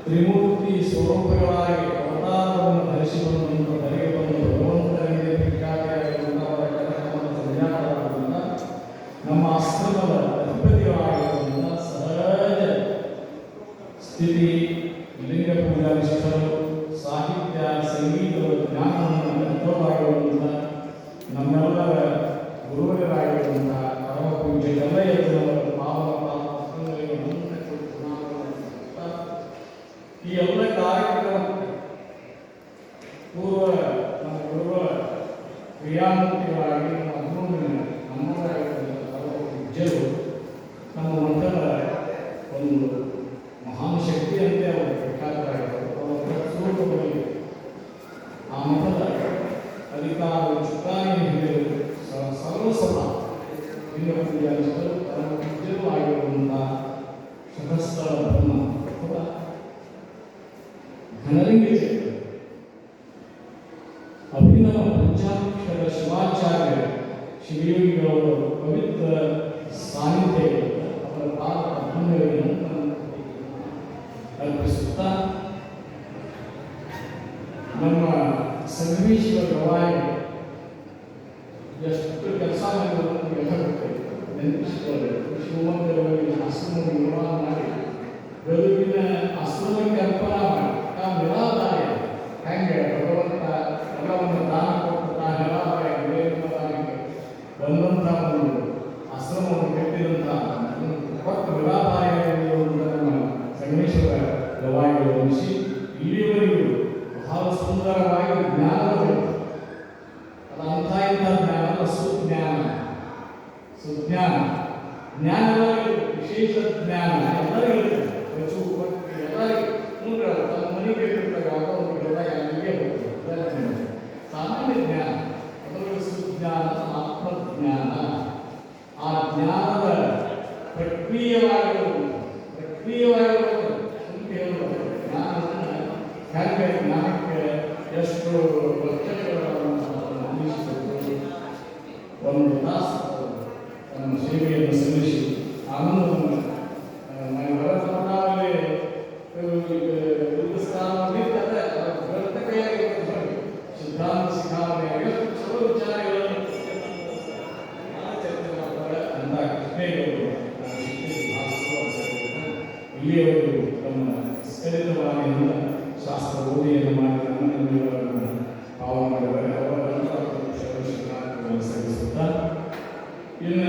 ತ್ರಿಮೂರ್ತಿ ಸ್ವರೂಪಗಳಾಗಿ ಅವತಾರವನ್ನು ಧರಿಸಿಕೊಂಡು ಬಂದಂಥ ಧರೆಗೆ ಬಂದು ಭಗವಂತನಿಗೆ ಸಂಜಾತರಾಗಿರುವಂಥ ನಮ್ಮ ಆಶ್ರಮದ ಅಧಿಪತಿಗಳಾಗಿರುವಂಥ ಸಹಜ ಸ್ಥಿತಿ ಲಿಂಗ ಪೂಜಾ ಸಾಹಿತ್ಯ ಸಂಗೀತ ಜ್ಞಾನವನ್ನು ಅನುಭವವಾಗಿರುವಂಥ ನಮ್ಮೆಲ್ಲರ ಈ ಎಲ್ಲ ಕಾರ್ಯಕ್ರಮಕ್ಕೆ ಪೂರ್ವ, ನಮ್ಮ ಪೂರ್ವ ಕ್ರಿಯಾಮೂರ್ತಿಗಳಾಗಿ ನಮ್ಮ ಪೂಜ್ಯರು ನಮ್ಮ ಮಠದ ಒಂದು ಮಹಾನ್ ಶಕ್ತಿಯಂತೆ ಅವರು ಪ್ರಖ್ಯಾತರಾಗಿದ್ದರು. ಅವರ ಸ್ವರೂಪದಲ್ಲಿ ಆ ಮಠದ ಅಧಿಕಾರ ಚುಕ್ಕಾಣಿ ಹಿರಿಯರು ಸ- ಸರ್ವ ಸದಾ ತಮ್ಮ ಪೂಜೆಯೂ ಅಭಿನವ ಪಂಚಾಕ್ಷರ ಶಿವಾಚಾರ್ಯ ಶಿವಯೋಗಿಗಳವರು ಪವಿತ್ರ ಸಾನ್ನಿಧ್ಯಗಳು ಅವರ ಪಾದ ಪದ್ಮಗಳಿಗೆ ಅರ್ಪಿಸುತ್ತಾ ನಮ್ಮ ಸಂಗಮೇಶ್ವರ ಗವಾಯಿ ಎಷ್ಟು ಕೆಲಸ ಮಾಡಿದ್ರು ಎಲ್ಲ ಗೊತ್ತಾಯ್ತು ನೆನಪಿಸಿಕೊಳ್ಳಬೇಕು ಶಿವಮೊಗ್ಗದಲ್ಲಿ ಆಶ್ರಮ ನಿರ್ಮಾಣ ಮಾಡಿ ಗದುಗಿನ ಆಶ್ರಮಕ್ಕೆ ಅರ್ಪಣ ಮಾಡಿ ಬಹಳ ಸುಂದರವಾಗಿ ಜ್ಞಾನಗಳು ಅದು ಅಂಥ ಇಂಥ ಜ್ಞಾನ ಅಲ್ಲ ಸುಜ್ಞಾನ ಸುಜ್ಞಾನ ಜ್ಞಾನವಾಗಿ ವಿಶೇಷ ಜ್ಞಾನ ಎಲ್ಲರಿಗೂ ಇರ್ತದೆ. ಹೆಚ್ಚು ಕೊಟ್ಟು ಎಲ್ಲರಿಗೂ ಮುಂದೆ ತಮ್ಮ ಮನೆಗೆ ಇಟ್ಟಿರ್ತಾರೆ ಆಗ ಒಂದು ಗಿಡದ ಅಲ್ಲಿಗೆ ಹೋಗ್ತದೆ ಅದನ್ನ ಸಾಮಾನ್ಯ ಜ್ಞಾನ ಅದರೊಳಗೆ ಸುಜ್ಞಾನ ಆತ್ಮಜ್ಞಾನ ಆ ಜ್ಞಾನದ ಪ್ರಕ್ರಿಯೆವಾಗಿರುವುದು ಪ್ರಕ್ರಿಯೆವಾಗಿರುವುದು ಸುಮ್ನೆ ಹೇಳುವುದು ಜ್ಞಾನವನ್ನು ಹೆಂಗೆ ಜ್ಞಾನಕ್ಕೆ ಎಷ್ಟು ಒಂದು ತಾಸು ತಮ್ಮ ಸೇವೆಯನ್ನು ಸಲ್ಲಿಸಿ ಆನಂದವನ್ನು ಇಲ್ಲಿಯವರೆಗೂ ತಮ್ಮ ಸ್ಖಲಿತವಾಣಿಯಿಂದ ಶಾಸ್ತ್ರ ಮಾಡಿ ಪಾವನ ಮಾಡಿದ್ದಾರೆ. ಅವರ ಸಲ್ಲಿಸುತ್ತಾ ಇನ್ನು